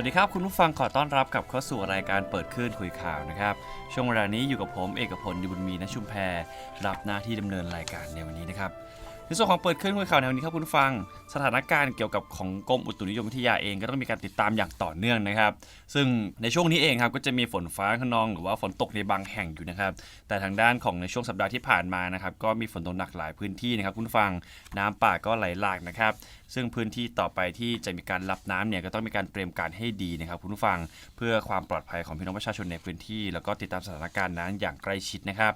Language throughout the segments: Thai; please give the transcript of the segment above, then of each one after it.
วัสดีครับ คุณผู้ฟังขอต้อนรับกับเข้าสู่รายการเปิดคลื่นคุยข่าวนะครับ ช่วงเวลานี้อยู่กับผมเอกพลดิบุญมีนชุมแพรรับหน้าที่ดำเนินรายการในวันนี้นะครับ ในส่วนของเปิดคลื่นคุยข่าวในวันนี้ครับคุณฟัง สถานการณ์เกี่ยวกับของกรมอุตุนิยมวิทยาเองก็ต้องมีการติดตามอย่างต่อเนื่องนะครับ ซึ่งในช่วงนี้เองครับก็จะมีฝนฟ้าขนองหรือว่าฝนตกในบางแห่งอยู่นะครับ แต่ทางด้านของในช่วงสัปดาห์ที่ผ่านมานะครับก็มีฝนตกหนักหลายพื้นที่นะครับคุณฟังน้ำป่าก็ไหลหลากนะครับซึ่งพื้นที่ต่อไปที่จะมีการรับน้ำเนี่ยก็ต้องมีการเตรียมการให้ดีนะครับคุณผู้ฟังเพื่อความปลอดภัยของพี่น้องประชาชนในพื้นที่ แล้วก็ติดตามสถานการณ์นั้นอย่างใกล้ชิดนะครับ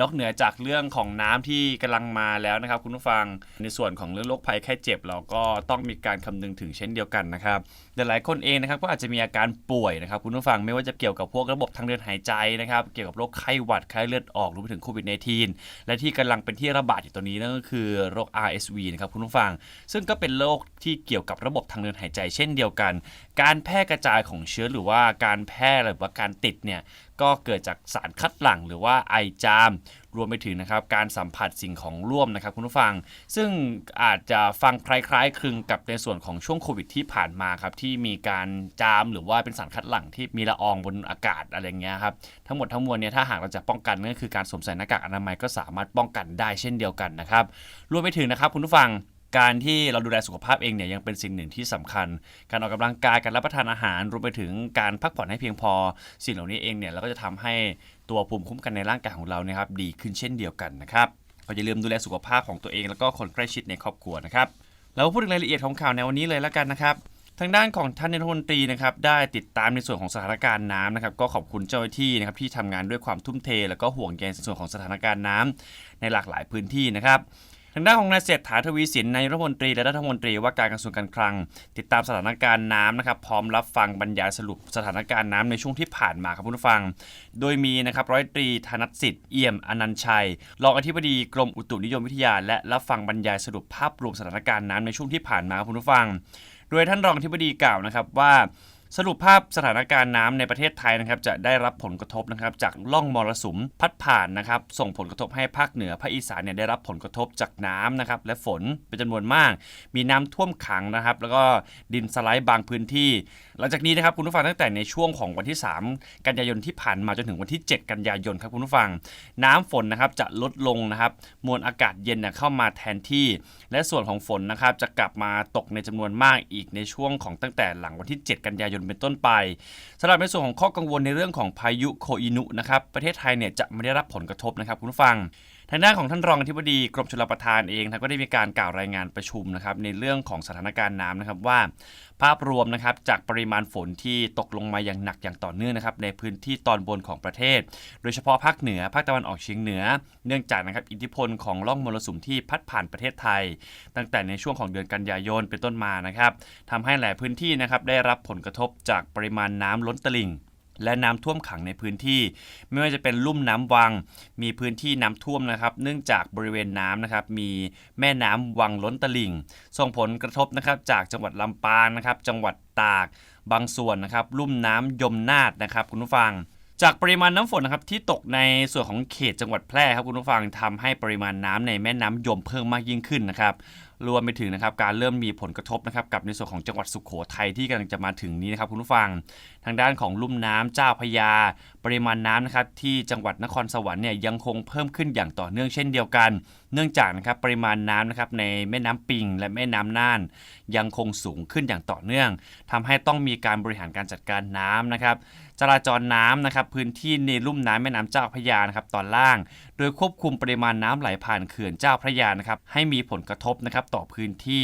นอกเหนือจากเรื่องของน้ำที่กำลังมาแล้วนะครับ คุณผู้ฟังในส่วนของเรื่องโรคภัยแค่เจ็บ เราก็ต้องมีการคำนึงถึงเช่นเดียวกันนะครับ หลายๆคนเองนะครับก็อาจจะมีอาการป่วยนะครับคุณผู้ฟังไม่ว่าจะเกี่ยวกับพวกระบบทางเดินหายใจนะครับเกี่ยวกับโรคไข้หวัดไข้เลือดออกรวมไปถึงโควิด -19 และที่กำลังเป็นที่ระบาดอยู่ตอนนี้นั่นก็คือโรค RSV นะครับคุณผู้ฟัง ซึ่งก็เป็นโรคที่เกี่ยวกับระบบทางเดินหายใจเช่นเดียวกัน การแพร่กระจายของเชื้อหรือว่าการแพร่หรือว่าการติดเนี่ยก็เกิดจากสารคัดหลั่งหรือว่าไอจาม รวมไปถึงนะครับการสัมผัสสิ่งของร่วมนะครับคุณผู้ฟัง ซึ่งอาจจะฟังคล้ายๆคลึงกับในส่วนของช่วงโควิดที่ผ่านมาครับที่มีการจามหรือว่าเป็นสารคัดหลั่งที่มีละอองบนอากาศอะไรเงี้ยครับทั้งหมดทั้งมวลเนี่ยถ้าหากเราจะป้องกันนั่นก็คือการสวมใส่หน้ากากอนามัยก็สามารถป้องกันได้เช่นเดียวกันนะครับรวมไปถึงนะครับคุณผู้ฟัง การที่เราดูแลสุขภาพเองเนี่ยยังเป็นสิ่งหนึ่งที่สำคัญ การออกกำลังกายการรับประทานอาหารรวมไปถึงการพักผ่อนให้เพียงพอ สิ่งเหล่านี้เองเนี่ยเราก็จะทำให้ตัวภูมิคุ้มกันในร่างกายของเราเนี่ยครับดีขึ้นเช่นเดียวกันนะครับก็อย่าลืมดูแลสุขภาพของตัวเอง แล้วก็คนใกล้ชิดในครอบครัวนะครับเราพูดถึงรายละเอียดของข่าวในวันนี้เลยแล้วกันนะครับทางด้านของท่านนายกรัฐมนตรีนะครับได้ติดตามในส่วนของสถานการณ์น้ำนะครับก็ขอบคุณเจ้าหน้าที่นะครับที่ทำงานด้วยความทุ่มเท แล้วก็ห่วงใยในส่วนของสถานการณ์น้ำในหลากหลายพื้นที่นะครับ ทางด้านของนายเศรษฐาทวีสินนายรัฐมนตรีและรัฐมนตรีว่าการกระทรวงการคลัง ติดตามสถานการณ์น้ำนะครับพร้อมรับฟังบรรยายสรุปสถานการณ์น้ำในช่วงที่ผ่านมาครับคุณผู้ฟัง โดยมีนะครับร้อยตรีธนสิทธิ์เอี่ยมอนันชัยรองอธิบดีกรมอุตุนิยมวิทยา และรับฟังบรรยายสรุปภาพรวมสถานการณ์น้ำในช่วงที่ผ่านมาครับคุณผู้ฟัง โดยท่านรองอธิบดีกล่าวนะครับว่า สรุปภาพสถานการณ์น้ำในประเทศไทยนะครับจะได้รับผลกระทบนะครับจากล่องมรสุมพัดผ่านนะครับส่งผลกระทบให้ภาคเหนือภาคอีสานเนี่ยได้รับผลกระทบจากน้ำนะครับและฝนเป็นจำนวนมาก มีน้ำท่วมขังนะครับ แล้วก็ดินสไลด์บางพื้นที่ หลังจากนี้นะครับคุณผู้ฟังตั้งแต่ในช่วงของวันที่ 3 กันยายนที่ผ่านมาจนถึงวันที่ 7 กันยายนครับคุณผู้ฟัง น้ำฝนนะครับจะลดลงนะครับมวลอากาศเย็นเนี่ยเข้ามาแทนที่ และส่วนของฝนนะครับจะกลับมาตกในจำนวนมากอีกในช่วงของตั้งแต่หลังวันที่ 7 กันยายนเป็นต้นไปสำหรับในส่วนของข้อกังวลในเรื่องของพายุโคอินุนะครับประเทศไทยเนี่ยจะไม่ได้รับผลกระทบนะครับคุณผู้ฟังทางด้านของท่านรองอธิบดีกรมชลประทานเองนะก็ได้มีการกล่าวรายงานประชุมนะครับในเรื่องของสถานการณ์น้ำนะครับว่า ภาพรวมนะครับจากปริมาณฝนที่ตกลงมาอย่างหนักอย่างต่อเนื่องนะครับในพื้นที่ตอนบนของประเทศ โดยเฉพาะภาคเหนือภาคตะวันออกเฉียงเหนือ เนื่องจากนะครับอิทธิพลของร่องมรสุมที่พัดผ่านประเทศไทย ตั้งแต่ในช่วงของเดือนกันยายนเป็นต้นมานะครับทำให้หลายพื้นที่นะครับได้รับผลกระทบจากปริมาณน้ำล้นตลิ่ง และน้ำท่วมขังในพื้นที่ ไม่ว่าจะเป็นลุ่มน้ำวัง มีพื้นที่น้ำท่วมนะครับ เนื่องจากบริเวณน้ำนะครับมีแม่น้ำวังล้นตลิ่ง ส่งผลกระทบนะครับจากจังหวัดลำปางนะครับ จังหวัดตาก บางส่วนนะครับลุ่มน้ำยมนาดนะครับคุณผู้ฟัง จากปริมาณน้ำฝนนะครับที่ตกในส่วนของเขตจังหวัดแพร่ครับคุณผู้ฟังทำให้ปริมาณน้ำในแม่น้ำยมเพิ่มมากยิ่งขึ้นนะครับ รวมไปถึงนะครับการเริ่มมีผลกระทบนะครับกับในส่วนของจังหวัดสุขโขทัยที่กำลังจะมาถึงนี้นะครับคุณผู้ฟัง ทางด้านของลุ่มน้ำเจ้าพยา ปริมาณน้ำนะครับที่จังหวัดนครสวรรค์เนี่ยยังคงเพิ่มขึ้นอย่างต่อเนื่องเช่นเดียวกัน เนื่องจากนะครับปริมาณน้ำนะครับในแม่น้ำปิง และแม่น้ำน่าน ยังคงสูงขึ้นอย่างต่อเนื่องทำให้ต้องมีการบริหารการจัดการน้ำนะครับ จราจรน้ำนะครับพื้นที่ในลุ่มน้ำแม่น้ำเจ้าพระยานะครับตอนล่าง โดยควบคุมปริมาณน้ำไหลผ่านเขื่อนเจ้าพระยานะครับให้มีผลกระทบนะครับต่อพื้นที่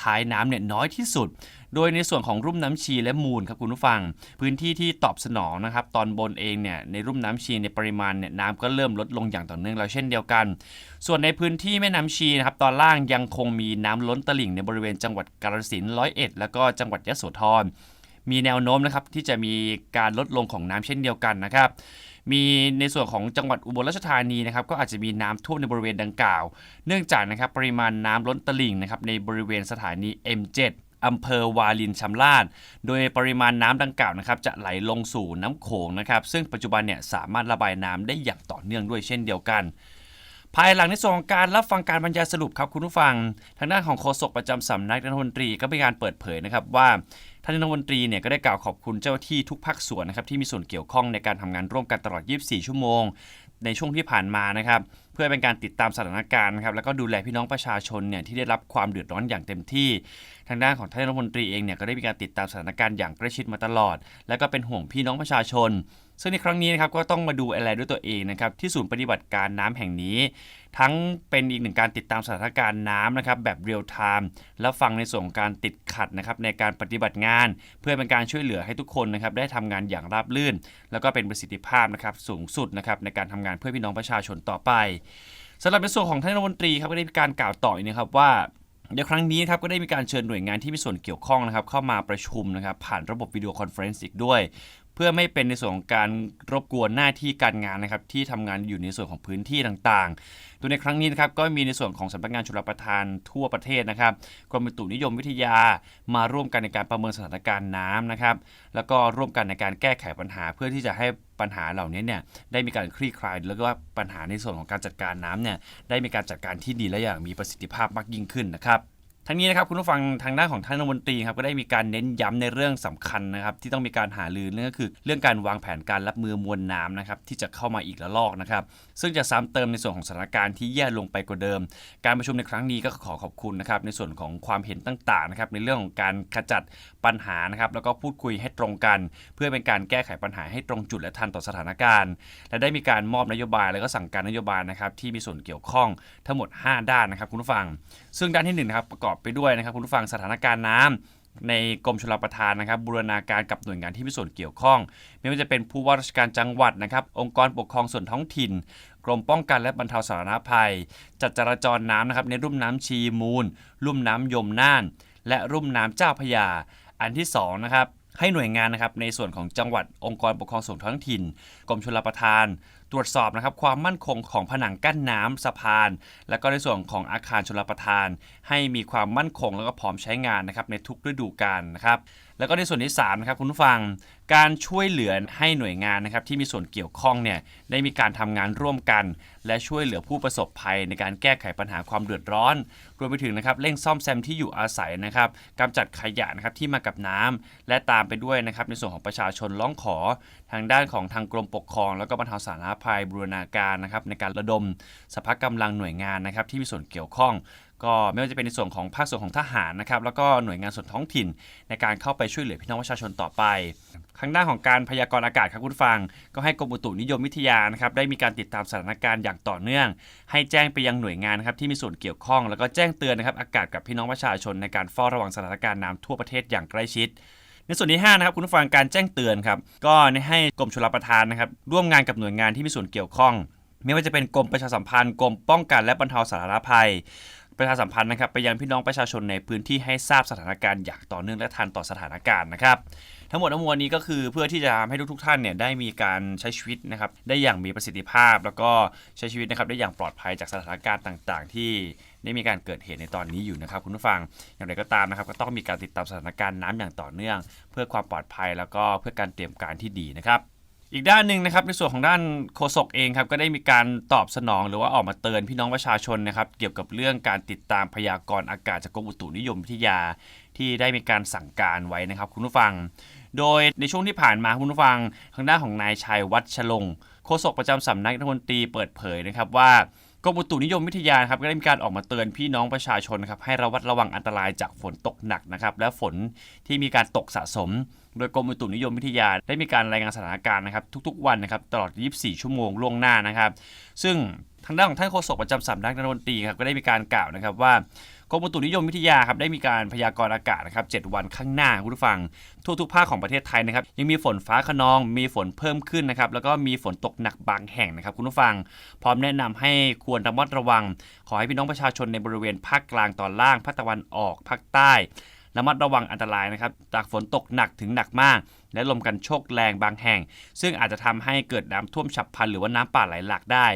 ท้ายน้ำเนี่ยน้อยที่สุด โดยในส่วนของรุ่มน้ำชีและมูลครับคุณผู้ฟัง พื้นที่ที่ตอบสนองนะครับตอนบนเองเนี่ยในรุ่มน้ำชีในปริมาณเนี่ยน้ำก็เริ่มลดลงอย่างต่อเนื่องแล้วเช่นเดียวกัน ส่วนในพื้นที่แม่น้ำชีนะครับตอนล่างยังคงมีน้ำล้นตลิ่งในบริเวณจังหวัดกาฬสินธุ์ร้อยเอ็ดแล้วก็จังหวัดยะโสธร มีแนวโน้มนะครับที่จะมีการลดลงของน้ำเช่นเดียวกันนะครับ มีในส่วนของจังหวัดอุบลราชธานีนะครับก็อาจจะมีน้ำท่วมในบริเวณดังกล่าว เนื่องจากนะครับปริมาณน้ำล้นตลิ่งนะครับในบริเวณสถานี M7 อำเภอวาลินชำราบโดยปริมาณน้ำดังกล่าวนะครับจะไหลลงสู่น้ำโขงนะครับซึ่งปัจจุบันเนี่ยสามารถระบายน้ำได้อย่างต่อเนื่องด้วยเช่นเดียวกัน ภายหลังในส่วนของการรับฟังการบรรยายสรุปครับคุณผู้ฟัง ทางด้านของโฆษกประจำสำนักรัฐมนตรีก็มีการเปิดเผยนะครับว่า ท่านรัฐมนตรีเนี่ยก็ได้กล่าวขอบคุณเจ้าที่ทุกภาคส่วนนะครับที่มีส่วนเกี่ยวข้องในการทำงานร่วมกันตลอด 24 ชั่วโมง ในช่วงที่ผ่านมานะครับเพื่อเป็นการติดตามสถานการณ์นะครับแล้วก็ดูแลพี่น้องประชาชนเนี่ยที่ได้รับความเดือดร้อนอย่างเต็มที่ ทางด้านของท่านรัฐมนตรีเองเนี่ยก็ได้มีการติดตามสถานการณ์อย่างใกล้ชิดมาตลอด และก็เป็นห่วงพี่น้องประชาชน ซึ่งในครั้งนี้นะครับก็ต้องมาดูอะไรด้วยตัวเองนะครับที่ศูนย์ปฏิบัติการน้ำแห่งนี้ ทั้งเป็นอีกหนึ่งการติดตามสถานการณ์น้ำนะครับแบบเรียลไทม์และฟังในส่วนของการติดขัดนะครับในการปฏิบัติงาน เพื่อเป็นการช่วยเหลือให้ทุกคนนะครับได้ทำงานอย่างราบรื่น แล้วก็เป็นประสิทธิภาพนะครับสูงสุดนะครับในการทำงานเพื่อพี่น้องประชาชนต่อไปสำหรับในส่วนของท่านรัฐมนตรีครับก็ได้มีการกล่าวต่ออีกนะครับว่าเดี๋ยวครั้งนี้ครับก็ได้มีการเชิญหน่วยงานที่มีส่วนเกี่ยวข้องนะครับเข้ามาประชุมนะครับผ่านระบบวิดีโอคอนเฟรนซ์อีกด้วย เพื่อไม่เป็นในส่วนของการรบกวนหน้าที่การงานนะครับที่ทำงานอยู่ในส่วนของพื้นที่ต่างๆโดยในครั้งนี้นะครับก็มีในส่วนของสำนักงานชลประทานทั่วประเทศนะครับกรมอุตุนิยมวิทยามาร่วมกันในการประเมินสถานการณ์น้ำนะครับ แล้วก็ร่วมกันในการแก้ไขปัญหาเพื่อที่จะให้ปัญหาเหล่านี้เนี่ยได้มีการคลี่คลาย แล้วก็ปัญหาในส่วนของการจัดการน้ำเนี่ยได้มีการจัดการที่ดีและอย่างมีประสิทธิภาพมากยิ่งขึ้นนะครับ ทั้งนี้นะครับคุณผู้ฟังทางด้านของท่านรัฐมนตรีครับก็ได้มีการเน้นย้ำในเรื่องสำคัญนะครับที่ต้องมีการหารือนั่นก็คือ เรื่องการวางแผนการรับมือมวลน้ำนะครับที่จะเข้ามาอีกระลอกนะครับซึ่งจะซ้ำเติมในส่วนของสถานการณ์ที่แย่ลงไปกว่าเดิม การประชุมในครั้งนี้ก็ขอขอบคุณนะครับในส่วนของความเห็นต่างๆนะครับในเรื่องของการขจัดปัญหานะครับแล้วก็พูดคุยให้ตรงกัน เพื่อเป็นการแก้ไขปัญหาให้ตรงจุดและทันต่อสถานการณ์ และได้มีการมอบนโยบาย และก็สั่งการนโยบายนะครับที่มีส่วนเกี่ยวข้องทั้งหมด 5 ด้านนะครับคุณผู้ฟัง ซึ่งด้านที่1นะครับประกอบไปด้วยนะครับคุณผู้ฟังสถานการณ์น้ำในกรมชลประทานนะครับบูรณาการกับหน่วยงานที่มีส่วนเกี่ยวข้อง ไม่ว่าจะเป็นผู้ว่าราชการจังหวัดนะครับ องค์กรปกครองส่วนท้องถิ่น กรมป้องกันและบรรเทาสาธารณภัย จัดจราจรน้ำนะครับในรุ่มน้ำชีมูล รุ่มน้ำยมน่าน และรุ่มน้ำเจ้าพยา อันที่สองนะครับให้หน่วยงานนะครับในส่วนของจังหวัดองค์กรปกครองส่วนท้องถิ่น กรมชลประทาน ตรวจสอบนะครับความมั่นคงของผนังกั้นน้ำสะพาน และก็ในส่วนของอาคารชลประทาน ให้มีความมั่นคงแล้วก็พร้อมใช้งานนะครับในทุกฤดูกาลนะครับ แล้วก็ในส่วนที่3นะครับคุณผู้ฟังการช่วยเหลือให้หน่วยงานนะครับที่มีส่วนเกี่ยวข้องเนี่ยได้มีการทำงานร่วมกัน และช่วยเหลือผู้ประสบภัยในการแก้ไขปัญหาความเดือดร้อน รวมไปถึงนะครับเร่งซ่อมแซมที่อยู่อาศัยนะครับกำจัดขยะนะครับที่มากับน้ำและตามไปด้วยนะครับในส่วนของประชาชนร้องขอ ทางด้านของทางกรมปกครอง แล้วก็บรรเทาสาธารณภัยบูรณาการนะครับในการระดมสภาพกำลังหน่วยงานนะครับที่มีส่วนเกี่ยวข้อง ก็ไม่ว่าจะเป็นในส่วนของภาคส่วนของทหารนะครับแล้วก็หน่วยงานส่วนท้องถิ่น ในการเข้าไปช่วยเหลือพี่น้องประชาชนต่อไปข้างด้านของการพยากรณ์อากาศครับคุณฟัง ก็ให้กรมอุตุนิยมวิทยานะครับได้มีการติดตามสถานการณ์อย่างต่อเนื่อง ให้แจ้งไปยังหน่วยงานนะครับที่มีส่วนเกี่ยวข้อง แล้วก็แจ้งเตือนนะครับอากาศกับพี่น้องประชาชนในการเฝ้าระวังสถานการณ์น้ำทั่วประเทศอย่างใกล้ชิดในส่วนที่5นะครับคุณผู้ฟังการแจ้งเตือนครับก็ให้กรมชลประทานนะครับร่วมงานกับหน่วยงานที่มีส่วนเกี่ยวข้อง ไม่ว่าจะเป็นกรมประชาสัมพันธ์กรมป้องกันและบรรเทาสาธารณภัย ประชาสัมพันธ์นะครับไปยังพี่น้องประชาชนในพื้นที่ให้ทราบสถานการณ์อย่างต่อเนื่องและทันต่อสถานการณ์นะครับทั้งหมดทั้งมวลนี้ก็คือเพื่อที่จะทำให้ทุกๆท่านเนี่ยได้มีการใช้ชีวิตนะครับได้อย่างมีประสิทธิภาพ แล้วก็ใช้ชีวิตนะครับได้อย่างปลอดภัยจากสถานการณ์ต่างๆ ที่ได้มีการเกิดเหตุในตอนนี้อยู่นะครับคุณผู้ฟังอย่างไรก็ตามนะครับ ก็ต้องมีการติดตามสถานการณ์น้ำอย่างต่อเนื่อง เพื่อความปลอดภัยแล้วก็เพื่อการเตรียมการที่ดีนะครับ อีกด้านหนึ่งนะครับในส่วนของด้านโฆษกเองครับก็ได้มีการตอบสนองหรือว่าออกมาเตือนพี่น้องประชาชนนะครับเกี่ยวกับเรื่องการติดตามพยากรณ์อากาศจากกรมอุตุนิยมวิทยา ที่ได้มีการสั่งการไว้นะครับคุณผู้ฟัง โดยในช่วงที่ผ่านมาคุณผู้ฟังทางด้านของนายชัยวัชลงโฆษกประจำสำนักรัฐมนตรีเปิดเผยนะครับว่า กรมอุตุนิยมวิทยาครับก็ได้มีการออกมาเตือนพี่น้องประชาชนครับให้ระวัดระวังอันตรายจากฝนตกหนักนะครับและฝนที่มีการตกสะสม โดยกรมอุตุนิยมวิทยาได้มีการรายงานสถานการณ์นะครับทุกๆวันนะครับตลอด 24 ชั่วโมงล่วงหน้านะครับ ซึ่งทางด้านของท่านโฆษกประจำสำนักรัฐมนตรีครับก็ได้มีการกล่าวนะครับว่า กรมอุตุนิยมวิทยาครับได้มีการพยากรณ์อากาศนะครับ 7 วันข้างหน้าคุณผู้ฟัง ทั่วทุกภาคของประเทศไทยนะครับ ยังมีฝนฟ้าขนอง มีฝนเพิ่มขึ้นนะครับ แล้วก็มีฝนตกหนักบางแห่งนะครับ คุณผู้ฟัง พร้อมแนะนำให้ควรระมัดระวัง ขอให้พี่น้องประชาชนในบริเวณภาคกลางตอนล่าง ภาคตะวันออก ภาคใต้ระมัดระวังอันตรายนะครับจากฝนตกหนักถึงหนักมาก และลมกันโชกแรงบางแห่ง ซึ่งอาจจะทำให้เกิดน้ำท่วมฉับพลันหรือว่าน้ำป่าไหลหลากได้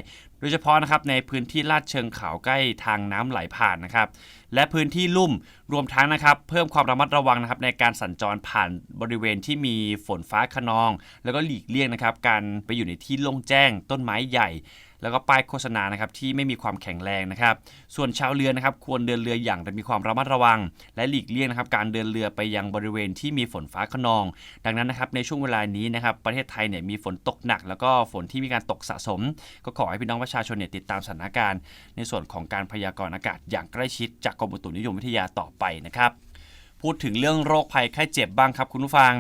ดยเฉพาะนะครับในพื้นที่ลาดเชิงเขาใกล้ทางน้ำไหลผ่านนะครับและพื้นที่ลุ่มรวมทั้งนะครับ เพิ่มความระมัดระวังนะครับในการสัญจรผ่านบริเวณที่มีฝนฟ้าขนอง แล้วก็หลีกเลี่ยงนะครับการไปอยู่ในที่โล่งแจ้งต้นไม้ใหญ่ แล้วก็ป้ายโฆษณานะครับที่ไม่มีความแข็งแรงนะครับ ส่วนชาวเรือนะครับควรเดินเรืออย่างมีความระมัดระวัง และหลีกเลี่ยงนะครับการเดินเรือไปยังบริเวณที่มีฝนฟ้าขนอง ดังนั้นนะครับในช่วงเวลานี้นะครับประเทศไทยเนี่ยมีฝนตกหนัก แล้วก็ฝนที่มีการตกสะสม ก็ขอให้พี่น้องประชาชนเนี่ยติดตามสถานการณ์ ในส่วนของการพยากรณ์อากาศอย่างใกล้ชิดจากกรมอุตุนิยมวิทยาต่อไปนะครับพูดถึงเรื่องโรคภัยไข้เจ็บบ้างครับคุณผู้ฟัง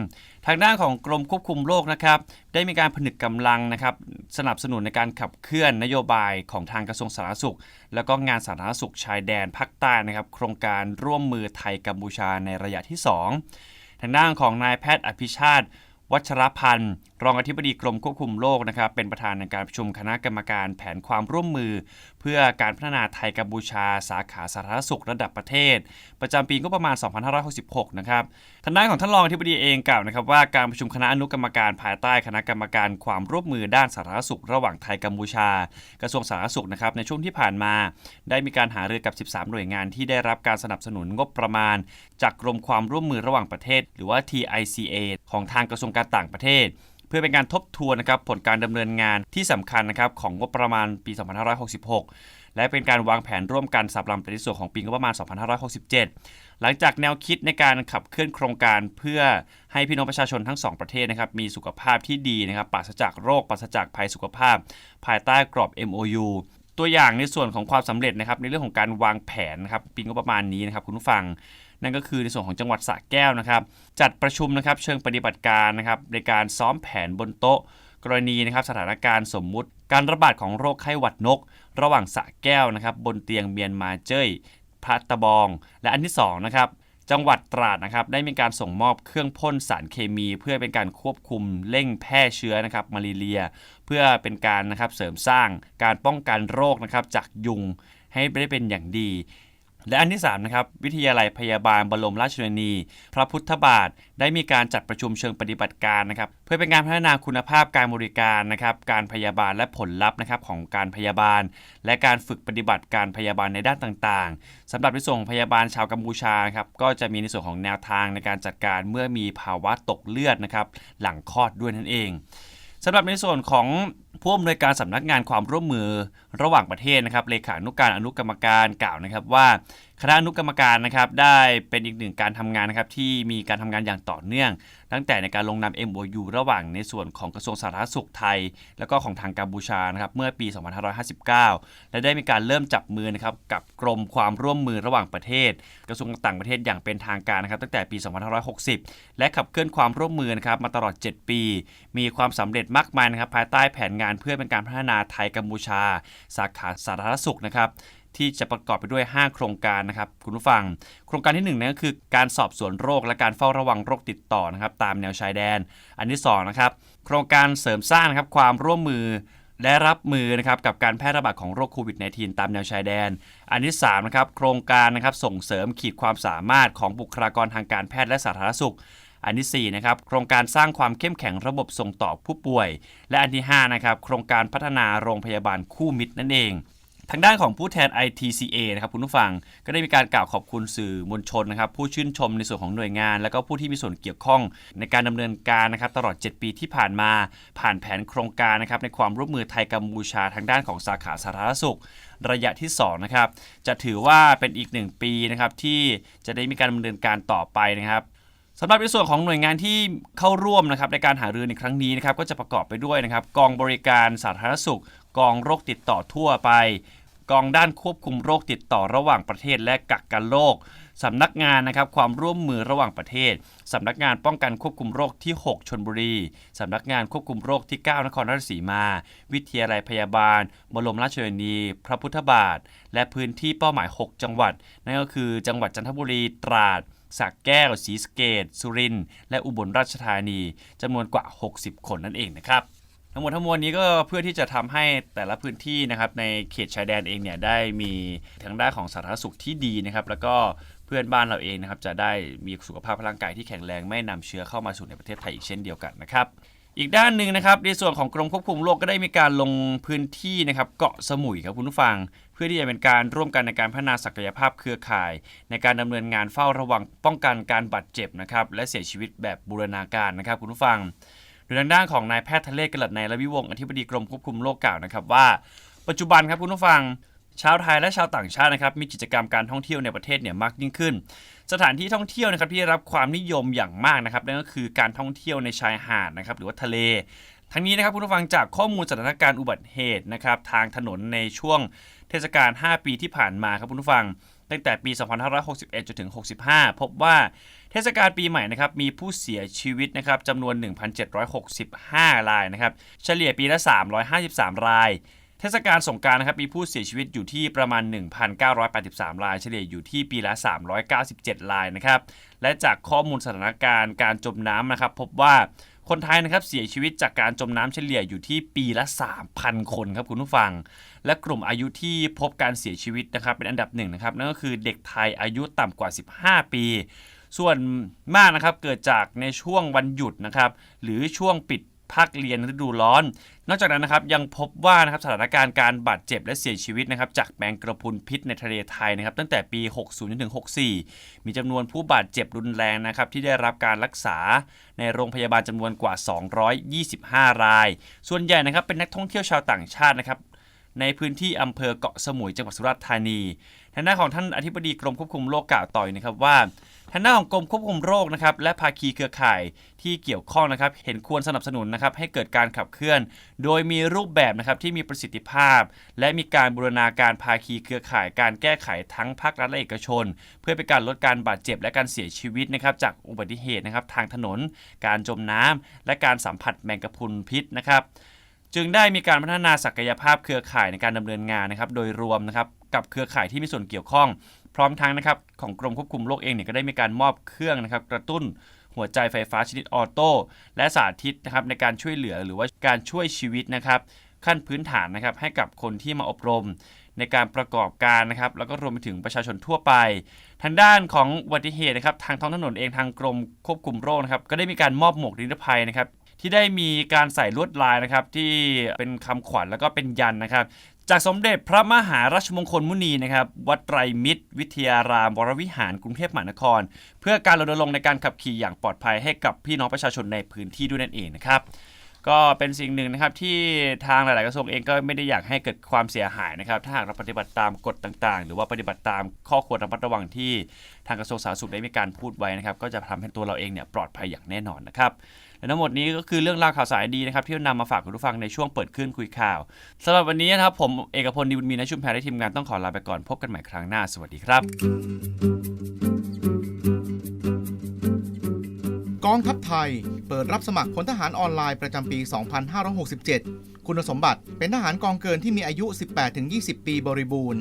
ทางด้านของกรมควบคุมโรคนะครับได้มีการผนึกกำลังนะครับสนับสนุนในการขับเคลื่อนนโยบายของทางกระทรวงสาธารณสุข แล้วก็งานสาธารณสุขชายแดนภาคใต้นะครับโครงการร่วมมือไทยกัมพูชาในระยะที่ 2 ทางด้านของนายแพทย์อภิชาติ วัชรพันธ์ รองอธิบดีกรมควบคุมโรคนะครับเป็นประธานในการประชุมคณะกรรมการแผนความร่วมมือเพื่อการพัฒนาไทยกัมพูชา สาขาสาธารณสุขระดับประเทศ ประจำปีงบประมาณ 2566 นะครับทางด้านของท่านรองอธิบดีเองกล่าวนะครับว่าการประชุมคณะอนุกรรมการภายใต้คณะกรรมการความร่วมมือด้านสาธารณสุขระหว่างไทยกัมพูชา กระทรวงสาธารณสุขนะครับในช่วงที่ผ่านมา ได้มีการหารือกับ 13 หน่วยงานที่ได้รับการสนับสนุนงบประมาณ จากกรมความร่วมมือระหว่างประเทศ หรือว่า TICA ของทางกระทรวงการต่างประเทศ พื่อเป็นการทบทวนนะครับผลการดำเนินงานที่สำคัญนะครับของงบประมาณปี 2566 และเป็นการวางแผนร่วมกันสับลำในส่วนของปีงบประมาณ 2567 หลังจากแนวคิดในการขับเคลื่อนโครงการเพื่อให้พี่น้องประชาชนทั้งสองประเทศนะครับมีสุขภาพที่ดีนะครับปราศจากโรคปราศจากภัยสุขภาพ ภายใต้กรอบ MOU ตัวอย่างในส่วนของความสำเร็จนะครับในเรื่องของการวางแผนนะครับปีงบประมาณนี้นะครับคุณผู้ฟัง นั่นก็คือในส่วนของจังหวัดสระแก้วนะครับ จัดประชุมนะครับเชิงปฏิบัติการนะครับในการซ้อมแผนบนโต๊ะ กรณีนะครับสถานการณ์สมมุติ การระบาดของโรคไข้หวัดนก ระหว่างสระแก้วนะครับบนเตียงเมียนมาเจ้ยพระตะบอง และอันที่สองนะครับจังหวัดตราดนะครับได้มีการส่งมอบเครื่องพ่นสารเคมี เพื่อเป็นการควบคุมเร่งแพร่เชื้อนะครับมาลาเรีย เพื่อเป็นการนะครับเสริมสร้างการป้องกันโรคนะครับจากยุงให้ได้เป็นอย่างดี และอันที่3นะครับวิทยาลัยพยาบาลบรมราชชนนี พระพุทธบาท ได้มีการจัดประชุมเชิงปฏิบัติการนะครับเพื่อเป็นการพัฒนาคุณภาพการบริการนะครับการพยาบาลและผลลัพธ์นะครับของการพยาบาล และการฝึกปฏิบัติการพยาบาลในด้านต่างๆสำหรับในส่วนของพยาบาลชาวกัมพูชาครับก็จะมีในส่วนของแนวทางในการจัดการเมื่อมีภาวะตกเลือดนะครับหลังคลอดด้วยนั่นเองสำหรับในส่วนของผู้อำนวยการสำนักงานความร่วมมือ ระหว่างประเทศนะครับเลขานุการอนุกรรมการกล่าวนะครับว่าคณะอนุกรรมการนะครับได้เป็นอีกหนึ่งการทำงานนะครับที่มีการทำงานอย่างต่อเนื่อง ตั้งแต่ในการลงนาม MOU ระหว่างในส่วนของกระทรวงสาธารณสุขไทย แล้วก็ของทางกัมพูชานะครับเมื่อปี 2559 และได้มีการเริ่มจับมือนะครับกับกรมความร่วมมือระหว่างประเทศ กระทรวงต่างประเทศอย่างเป็นทางการนะครับตั้งแต่ปี 2560 และขับเคลื่อนความร่วมมือนะครับมาตลอด 7 ปี มีความสำเร็จมากมายนะครับภายใต้แผนงานเพื่อเป็นการพัฒนาไทยกัมพูชาสาขาสาธารณสุขนะครับที่จะประกอบไปด้วย 5 โครงการนะครับคุณผู้ฟัง โครงการที่1นั่นก็คือการสอบสวนโรคและการเฝ้าระวังโรคติดต่อนะครับตามแนวชายแดน อันที่2นะครับโครงการเสริมสร้างนะครับความร่วมมือและรับมือนะครับกับการแพร่ระบาดของโรคโควิด -19 ตามแนวชายแดน อันที่3นะครับโครงการนะครับส่งเสริมขีดความสามารถของบุคลากรทางการแพทย์และสาธารณสุข อันที่4นะครับโครงการสร้างความเข้มแข็งระบบส่งต่อผู้ป่วย และอันที่5นะครับโครงการพัฒนาโรงพยาบาลคู่มิตรนั่นเองทางด้านของผู้แทน ITCA นะครับคุณผู้ฟังก็ได้มีการกล่าวขอบคุณสื่อมวลชนนะครับผู้ชื่นชมในส่วนของหน่วยงาน แล้วก็ผู้ที่มีส่วนเกี่ยวข้องในการดำเนินการนะครับตลอด 7 ปีที่ผ่านมา ผ่านแผนโครงการนะครับในความร่วมมือไทยกัมพูชาทางด้านของสาขาสาธารณสุข ระยะที่2นะครับจะถือว่าเป็นอีก 1 ปีนะครับที่จะได้มีการดำเนินการต่อไปนะครับ สำหรับในส่วนของหน่วยงานที่เข้าร่วมนะครับในการหารือในครั้งนี้นะครับก็จะประกอบไปด้วยนะครับกองบริการสาธารณสุข กองโรคติดต่อทั่วไป กองด้านควบคุมโรคติดต่อระหว่างประเทศและกักกันโรคสำนักงานนะครับความร่วมมือระหว่างประเทศสำนักงานป้องกันควบคุมโรคที่ 6ชนบุรีสำนักงานควบคุมโรคที่ 9 นครราชสีมา วิทยาลัยพยาบาลบรมราชชนนี พระพุทธบาท และพื้นที่เป้าหมาย 6 จังหวัด นั่นก็คือจังหวัดจันทบุรีตราด สระแก้วศรีสเกต สุริน และอุบลราชธานีจำนวนกว่า 60 คนนั่นเองนะครับทั้งหมดทั้งมวลนี้ก็เพื่อที่จะทำให้แต่ละพื้นที่นะครับในเขตชายแดนเองเนี่ยได้มีทางด้านของสาธารณสุขที่ดีนะครับแล้วก็เพื่อนบ้านเราเองนะครับจะได้มีสุขภาพร่างกายที่แข็งแรงไม่นำเชื้อเข้ามาสู่ในประเทศไทยอีกเช่นเดียวกันนะครับ อีกด้านหนึ่งนะครับในส่วนของกรมควบคุมโรคก็ได้มีการลงพื้นที่นะครับเกาะสมุยครับคุณผู้ฟัง เพื่อที่จะเป็นการร่วมกันในการพัฒนาศักยภาพเครือข่าย ในการดำเนินงานเฝ้าระวังป้องกันการบาดเจ็บนะครับและเสียชีวิตแบบบูรณาการนะครับคุณผู้ฟังโดยทางด้านของนายแพทย์ทะเลกลัดในและวิวงศ์อธิบดีกรมควบคุมโรคกล่าวนะครับว่า ปัจจุบันครับคุณผู้ฟังชาวไทยและชาวต่างชาตินะครับมีกิจกรรมการท่องเที่ยวในประเทศเนี่ยมากยิ่งขึ้น สถานที่ท่องเที่ยวนะครับที่ได้รับความนิยมอย่างมากนะครับนั่นก็คือการท่องเที่ยวในชายหาดนะครับหรือว่าทะเลทั้งนี้นะครับคุณผู้ฟังจากข้อมูลสถานการณ์อุบัติเหตุนะครับทางถนนในช่วงเทศกาล 5 ปีที่ผ่านมาครับคุณผู้ฟัง ตั้งแต่ปี 2561 จนถึง 65 พบว่าเทศกาลปีใหม่นะครับมีผู้เสียชีวิตนะครับจำนวน 1,765 รายนะครับเฉลี่ยปีละ 353 ราย ทศกาลสงการนะครับมีผู้เสียชีวิตอยู่ที่ประมาณ 1,983 รายเฉลี่ยอยู่ที่ปีละ 397 รายนะครับและจากข้อมูลสถานการณ์การจมน้ำนะครับพบว่าคนไทยนะครับเสียชีวิตจากการจมน้ำเฉลี่ยอยู่ที่ปีละ 3,000 คนครับคุณผู้ฟัง และกลุ่มอายุที่พบการเสียชีวิตนะครับเป็นอันดับหนึ่งนะครับนั่นก็คือเด็กไทยอายุต่ำกว่า 15 ปี ส่วนมากนะครับเกิดจากในช่วงวันหยุดนะครับหรือช่วงปิด ภาคเรียนฤดูร้อน นอกจากนั้นนะครับยังพบว่านะครับสถานการณ์การบาดเจ็บและเสียชีวิตนะครับจากแมงกระพุนพิษในทะเลไทยนะครับตั้งแต่ปี 60จนถึง64 มีจำนวนผู้บาดเจ็บรุนแรงนะครับที่ได้รับการรักษาในโรงพยาบาลจำนวนกว่า 225 ราย ส่วนใหญ่นะครับเป็นนักท่องเที่ยวชาวต่างชาตินะครับในพื้นที่อำเภอเกาะสมุยจังหวัดสุราษฎร์ธานี ทางด้านของท่านอธิบดีกรมควบคุมโรคกล่าวต่อยนะครับว่าทางด้านของกรมควบคุมโรคนะครับและภาคีเครือข่ายที่เกี่ยวข้องนะครับ เห็นควรสนับสนุนนะครับให้เกิดการขับเคลื่อน โดยมีรูปแบบนะครับที่มีประสิทธิภาพ และมีการบูรณาการภาคีเครือข่าย การแก้ไขทั้งภาครัฐและเอกชน เพื่อเป็นการลดการบาดเจ็บและการเสียชีวิตนะครับจากอุบัติเหตุนะครับทางถนน การจมน้ำและการสัมผัสแมงกะพรุนพิษนะครับ จึงได้มีการพัฒนาศักยภาพเครือข่ายในการดำเนินงานนะครับ โดยรวมนะครับกับเครือข่ายที่มีส่วนเกี่ยวข้อง พร้อมทั้งนะครับของกรมควบคุมโรคเองเนี่ยก็ได้มีการมอบเครื่องนะครับ กระตุ้นหัวใจไฟฟ้าชนิดออโต้และสาธิตนะครับในการช่วยเหลือหรือว่าการช่วยชีวิตนะครับ ขั้นพื้นฐานนะครับให้กับคนที่มาอบรม ในการประกอบการนะครับ แล้วก็รวมไปถึงประชาชนทั่วไป ทางด้านของอุบัติเหตุนะครับ ทางท้องถนนเองทางกรมควบคุมโรคนะครับก็ได้มีการมอบหมวกนิรภัยนะครับ ที่ได้มีการใส่ลวดลายนะครับที่เป็นคำขวัญแล้วก็เป็นยันนะครับ จากสมเด็จพระมหาราชมงคลมุนีนะครับวัดไตรมิตร วิทยารามวรวิหารกรุงเทพมหานคร เพื่อการรณรงค์ในการขับขี่อย่างปลอดภัยให้กับพี่น้องประชาชนในพื้นที่ด้วยนั่นเองนะครับก็เป็นสิ่งหนึ่งนะครับที่ทางหลาย ๆ กระทรวงเองก็ไม่ได้อยากให้เกิดความเสียหายนะครับ ถ้าหากเราปฏิบัติตามกฎต่าง ๆ หรือว่าปฏิบัติตามข้อควรระมัดระวังที่ทางกระทรวงสาธารณสุขได้มีการพูดไว้นะครับ ก็จะทำให้ตัวเราเองเนี่ยปลอดภัยอย่างแน่นอนนะครับ และทั้งหมดนี้ก็คือเรื่องราวข่าวสารดีนะครับที่นำมาฝากคุณผู้ฟังในช่วงเปิดขึ้นคุยข่าวสำหรับวันนี้นะครับผมเอกพลดีบุญมีและชุมแพรและทีมงานต้องขอลาไปก่อนพบกันใหม่ครั้งหน้าสวัสดีครับ กองทัพไทย เปิดรับสมัครพลทหารออนไลน์ประจำปี 2567 คุณสมบัติเป็นทหารกองเกินที่มีอายุ 18-20 ปีบริบูรณ์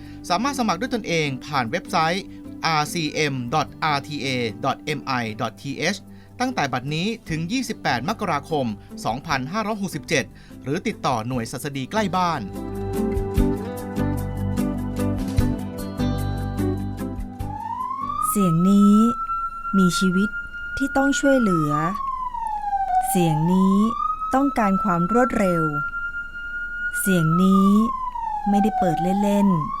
สามารถสมัครด้วยตนเองผ่านเว็บไซต์ rcm.rta.mi.th ตั้งแต่บัดนี้ถึง 28 มกราคม 2567 หรือติดต่อหน่วยสัสดีใกล้บ้าน เสียงนี้มีชีวิตที่ต้องช่วยเหลือ เสียงนี้ต้องการความรวดเร็ว เสียงนี้ไม่ได้เปิดเล่นๆ